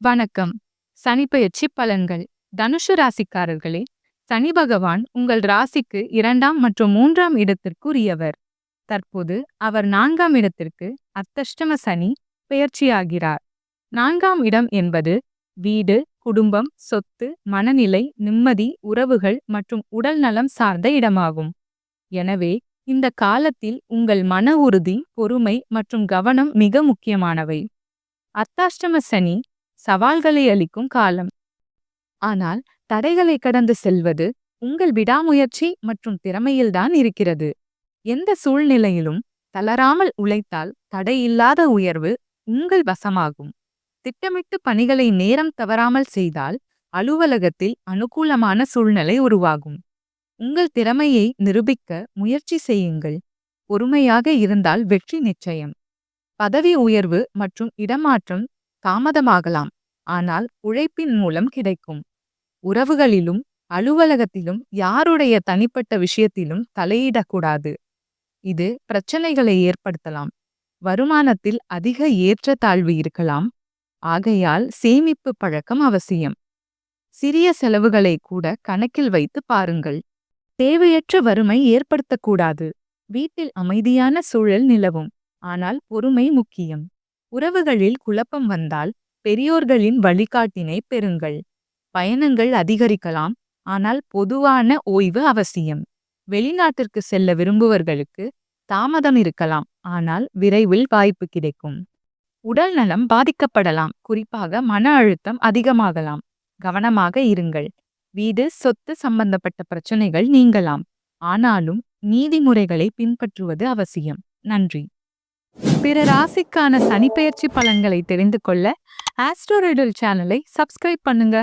வணக்கம். சனிப்பெயர்ச்சி பலன்கள். தனுஷு ராசிக்காரர்களே சனி பகவான் உங்கள் ராசிக்கு இரண்டாம் மற்றும் மூன்றாம் இடத்திற்குரியவர். தற்போது அவர் நான்காம் இடத்திற்கு அத்தஷ்டம சனி பெயர்ச்சியாகிறார் நான்காம் இடம் என்பது வீடு குடும்பம் சொத்து மனநிலை நிம்மதி உறவுகள் மற்றும் உடல் நலம் சார்ந்த இடமாகும். எனவே இந்த காலத்தில் உங்கள் மன உறுதி பொறுமை மற்றும் கவனம் மிக முக்கியமானவை. அத்தாஷ்டம சனி சவால்களை அளிக்கும் காலம். ஆனால் தடைகளை கடந்து செல்வது உங்கள் விடாமுயற்சி மற்றும் திறமையில்தான் இருக்கிறது. எந்த சூழ்நிலையிலும் தளராமல் உழைத்தால் தடையில்லாத உயர்வு உங்கள் வசமாகும். திட்டமிட்டு பணிகளை நேரம் தவறாமல் செய்தால் அலுவலகத்தில் அனுகூலமான சூழ்நிலை உருவாகும். உங்கள் திறமையை நிரூபிக்க முயற்சி செய்யுங்கள். பொறுமையாக இருந்தால் வெற்றி நிச்சயம். பதவி உயர்வு மற்றும் இடமாற்றம் தாமதமாகலாம். ஆனால் உழைப்பின் மூலம் கிடைக்கும். உறவுகளிலும் அலுவலகத்திலும் யாருடைய தனிப்பட்ட விஷயத்திலும் தலையிடக்கூடாது. இது பிரச்சனைகளை ஏற்படுத்தலாம். வருமானத்தில் அதிக ஏற்றத்தாழ்வு இருக்கலாம். ஆகையால் சேமிப்பு பழக்கம் அவசியம். சிறிய செலவுகளை கூட கணக்கில் வைத்து பாருங்கள். தேவையற்ற வறுமை ஏற்படுத்தக்கூடாது. வீட்டில் அமைதியான சூழல் நிலவும். ஆனால் பொறுமை முக்கியம். உறவுகளில் குழப்பம் வந்தால் பெரியோர்களின் வழிகாட்டினை பெறுங்கள். பயணங்கள் அதிகரிக்கலாம் ஆனால் பொதுவான ஓய்வு அவசியம். வெளிநாட்டிற்கு செல்ல விரும்புவர்களுக்கு தாமதம் இருக்கலாம் ஆனால் விரைவில் வாய்ப்பு கிடைக்கும். உடல் நலம் பாதிக்கப்படலாம் குறிப்பாக மன அழுத்தம் அதிகமாகலாம். கவனமாக இருங்கள். வீடு சொத்து சம்பந்தப்பட்ட பிரச்சனைகள் நீங்கலாம். ஆனாலும் நீதிமுறைகளை பின்பற்றுவது அவசியம். நன்றி. பிற ராசிக்கான சனிப்பெயர்ச்சி பலன்களை தெரிந்து கொள்ள ஆஸ்ட்ரோரிடல் சேனலை சப்ஸ்கிரைப் பண்ணுங்க.